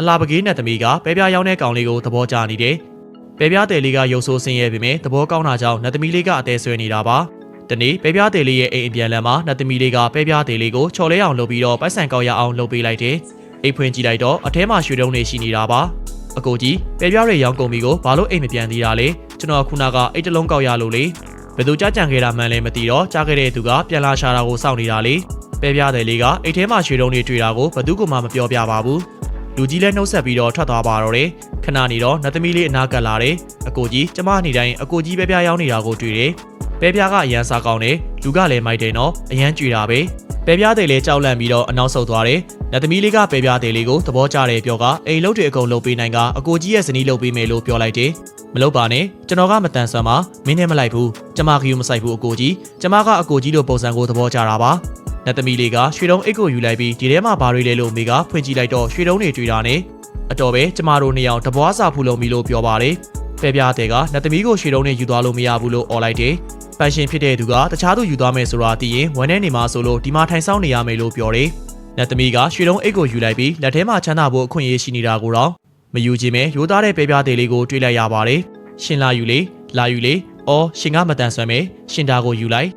အလာပကေးနဲ့သမီးကပဲပြားရောင်းတဲ့ကောင်လေးကိုသဘောကျနေတယ်။ပဲပြားတယ်လေးကရုပ်ဆိုးဆင်းရဲပေမဲ့သဘောကောင်းတာကြောင့်နတ်သမီးလေးကအသေးဆွဲနေတာပါ။တနေ့ပဲပြားတယ်လေးရဲ့အိမ်အပြန်လမ်းမှာနတ်သမီးလေးကပဲပြားတယ်လေးကိုချော်လဲအောင်လုပ်ပြီးတော့ပိုက်ဆံကောက်ရအောင်လုပ်ပေးလိုက်တယ်။အိမ်ဖွင့်ကြည့်လိုက်တော့အထဲမှာရွှေတုံးတွေရှိနေတာပါ။အကိုကြီးပဲပြားတွေရောင်းကုန်ပြီကိုဘာလို့အိမ်မပြန်သေးတာလဲ။ကျွန်တော်ခုနကအိတ်တလုံးကောက်ရလို့လေ။ဘယ်သူကြကြံခဲ့တာမှန်းလည်းမသိတော့ကြားခဲ့တဲ့သူကပြန်လာရှာတာကိုစောင့်နေတာလေ။ပဲပြားတယ်လေးကအိတ်ထဲမှာရွှေတုံးတွေတွေ့တာကိုဘယ်သူမှမပြောပြပါဘူး။ လူကြီးလည်းနှုတ်ဆက်ပြီးတော့ထွက်သွားပါတော့တယ်ခဏနေတော့နတ်သမီးလေးအနာကပ်လာတယ်အကိုကြီးကျမနေတိုင်းအကိုကြီးပဲပြားရောက်နေတာကိုတွေ့တယ်ပဲပြားကအရန်စားကောင်းတယ်လူကလည်းမိုက်တယ်နော်အရန်ကြွေတာပဲပဲပြားတယ်လည်းကြောက်လန့်ပြီးတော့အနောက်ဆုတ်သွားတယ်နတ်သမီးလေးကပဲပြားတယ်လေးကိုသဘောကျတယ်ပြောကအိမ်လုံးတွေအကုန်လုပ်ပေးနိုင်ကအကိုကြီးရဲ့ဇနီးလုပ်ပေးမယ်လို့ပြောလိုက်တယ်မလုပ်ပါနဲ့ကျွန်တော်ကမတန်ဆန်ပါမင်းနဲ့မလိုက်ဘူးကျမကယူမဆိုင်ဘူးအကိုကြီးကျမကအကိုကြီးတို့ပုံစံကိုသဘောကျတာပါ နတ်သမီးလေးကရွှေတုံးအိတ်ကိုယူလိုက်ပြီးဒီထဲမှာဘာတွေလဲလို့မိကဖွင့်ကြည့်လိုက်တော့ရွှေတုံးတွေတွေ့တာနဲ့အတော်ပဲကျမတို့နှစ်ယောက်တပွားစာဖူလုံးပြီလို့ပြောပါတယ်။ပဲပြားတဲ့ကနတ်သမီးကိုရွှေတုံးနဲ့ယူသွားလို့မရဘူးလို့អော်လိုက်တယ်။ပန်ရှင်ဖြစ်တဲ့သူကတခြားသူယူသွားမယ်ဆိုတာသိရင်ဝမ်းထဲနေမှာဆိုလို့ဒီမှာထိုင်ဆောင်နေရမယ်လို့ပြောတယ်။နတ်သမီးကရွှေတုံးအိတ်ကိုယူလိုက်ပြီးလက်ထဲမှာချမ်းသာဖို့အခွင့်အရေးရှိနေတာကိုတော့မယူခြင်းပဲရိုးသားတဲ့ပဲပြားတဲ့လေးကိုတွေးလိုက်ရပါတယ်။ရှင်လာယူလေလာယူလေအော်ရှင်ကမတန်ဆွမ်းမယ်ရှင်တာကိုယူလိုက်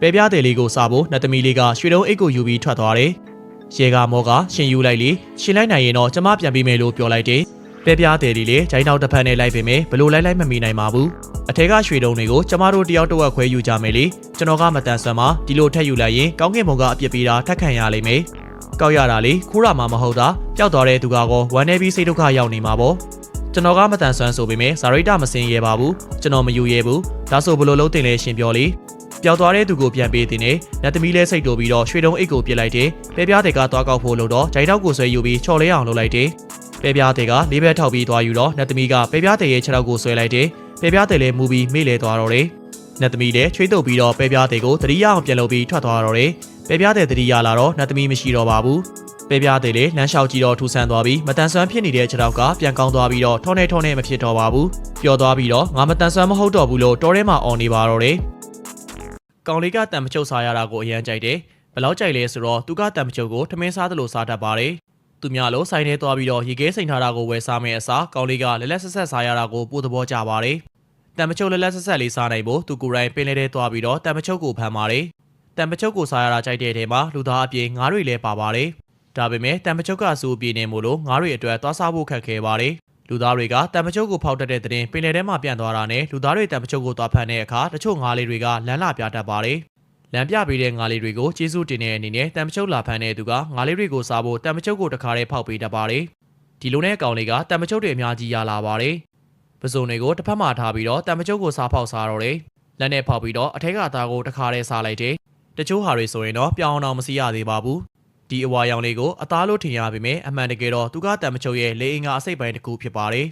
ပဲပြားတယ်လေးကိုစားဖို့နတ်သမီးလေးကရွှေတုံးအိတ်ကိုယူပြီးထွက်သွားတယ်။ရေကမောကရှင်ယူလိုက်လေရှင်လိုက်နိုင်ရင်တော့ကျမပြန်ပေးမယ်လို့ပြောလိုက်တယ်။ပဲပြားတယ်လေးလေဂျိုင်းတောက်တစ်ဖက်နဲ့လိုက်ပေမဲ့ဘလို့လိုက်လိုက်မမီနိုင်ပါဘူး။အထက်ကရွှေတုံးတွေကိုကျမတို့တယောက်တစ်ဝက်ခွဲယူကြမယ်လေ။ကျွန်တော်ကမတန်ဆွမ်းမှာဒီလိုထက်ယူလိုက်ရင်ကောင်းကင်ဘုံကအပြစ်ပေးတာထက်ခံရလိမ့်မယ်။ကောက်ရတာလေခိုးရမှာမဟုတ်တာပျောက်သွားတဲ့သူကတော့ဝမ်းနေပြီးစိတ်ဒုက္ခရောက်နေမှာပေါ့။ကျွန်တော်ကမတန်ဆွမ်းဆိုပေမဲ့ဇာရိတမစင်ရဲပါဘူးကျွန်တော်မယူရဲဘူးဒါဆိုဘလို့လုံးတင်လဲရှင်ပြောလေ ပျောက်သွားတဲ့သူကိုပြန်ပေးတင်နေနတ်သမီးလဲစိတ်တိုပြီးတော့ရွှေတုံးအိတ်ကိုပြစ်လိုက်တယ်ပဲပြားတဲ့ကသွားကောက်ဖို့လို့တော့ဂျိုင်တောက်ကိုဆွဲယူပြီးချော်လဲအောင်လုပ်လိုက်တယ်ပဲပြားတဲ့ကလေးဘက်ထောက်ပြီးသွားယူတော့နတ်သမီးကပဲပြားတဲ့ရဲ့ခြေထောက်ကိုဆွဲလိုက်တယ်ပဲပြားတဲ့လဲမူပြီးမေ့လဲသွားတော့တယ်နတ်သမီးလဲချွေးတုပ်ပြီးတော့ပဲပြားတဲ့ကိုတတိယအောင်ပြန်လုပ်ပြီးထွက်သွားတော့တယ်ပဲပြားတဲ့တတိယလာတော့နတ်သမီးမရှိတော့ပါဘူးပဲပြားတဲ့လေလမ်းလျှောက်ကြည့်တော့ထူဆန်းသွားပြီးမတန်ဆွမ်းဖြစ်နေတဲ့ခြေထောက်ကပြန်ကောင်းသွားပြီးတော့ထောနေထောနေမဖြစ်တော့ပါဘူးပျော်သွားပြီးတော့ငါမတန်ဆွမ်းမဟုတ်တော့ဘူးလို့တောထဲမှာအော်နေပါတော့တယ် ကောင်လေးကတံမချုပ်စားရတာကိုအရန်ကြိုက်တယ်ဘယ်လောက်ကြိုက်လဲဆိုတော့သူကတံမချုပ်ကိုထမင်းစားသလိုစားတတ်ပါတယ်သူများလိုဆိုင်ထဲသွားပြီးတော့ရေခဲစိန်ထားတာကိုဝယ်စားမယ်အစားကောင်လေးကလက်လက်ဆက်ဆက်စားရတာကိုပိုသဘောကျပါတယ်တံမချုပ်လက်လက်ဆက်ဆက်လေးစားနိုင်ဖို့သူကိုယ်တိုင်ပင်လေထဲသွားပြီးတော့တံမချုပ်ကိုဖမ်းပါတယ်တံမချုပ်ကိုစားရတာကြိုက်တဲ့ထဲမှာလူသားအပြင်ငါးတွေလည်းပါပါတယ်ဒါပေမဲ့တံမချုပ်ကစူးပြေနေမို့လို့ငါးတွေအတွက်သွားစားဖို့ခက်ခဲပါတယ် လူသားတွေကတံမချုပ်ကိုဖောက်တတ်တဲ့တဲ့ရင်ပင်လယ်ထဲမှာပြန့်သွားတာနဲ့လူသားတွေတံမချုပ်ကိုသွားဖမ်းတဲ့အခါတချို့ငါးလေးတွေကလမ်းလာပြတတ်ပါတယ်လမ်းပြပေးတဲ့ငါးလေးတွေကိုကျေးဇူးတင်တဲ့အနေနဲ့တံမချုပ်လာဖမ်းတဲ့သူကငါးလေးတွေကိုစားဖို့တံမချုပ်ကိုတခါတည်းဖောက်ပေးတတ်ပါတယ်ဒီလိုနဲ့အကောင်လေးကတံမချုပ်တွေအများကြီးရလာပါတယ်ပစုံတွေကိုတစ်ဖက်မှာထားပြီးတော့တံမချုပ်ကိုစားဖောက်စားတော့တယ်လက်နဲ့ဖောက်ပြီးတော့အထက်ကအသားကိုတခါတည်းစားလိုက်တယ်တချို့ဟာတွေဆိုရင်တော့ပြောင်းအောင်မစီရသေးပါဘူး ဒီအဝါရောင်လေးကိုအသားလို့ထင်ရပေမဲ့အမှန်တကယ်တော့သူကတံမချုပ်ရဲ့လေအင်္ဂါအစိတ်ပိုင်းတစ်ခုဖြစ်ပါတယ်